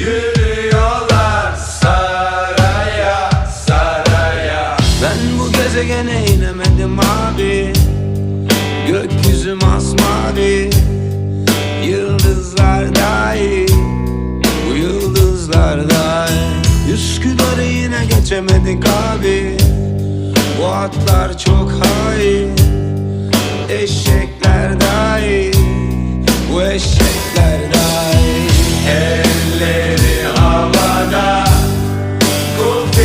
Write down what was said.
Yürüyorlar saraya saraya. Ben bu gezegene inemedim abi. Gökyüzü masmavi Yıldızlar dahi Bu yıldızlar dahi Üsküdar'ı yine geçemedik abi. Bu atlar çok hain. Eşekler dahi Bu eşekler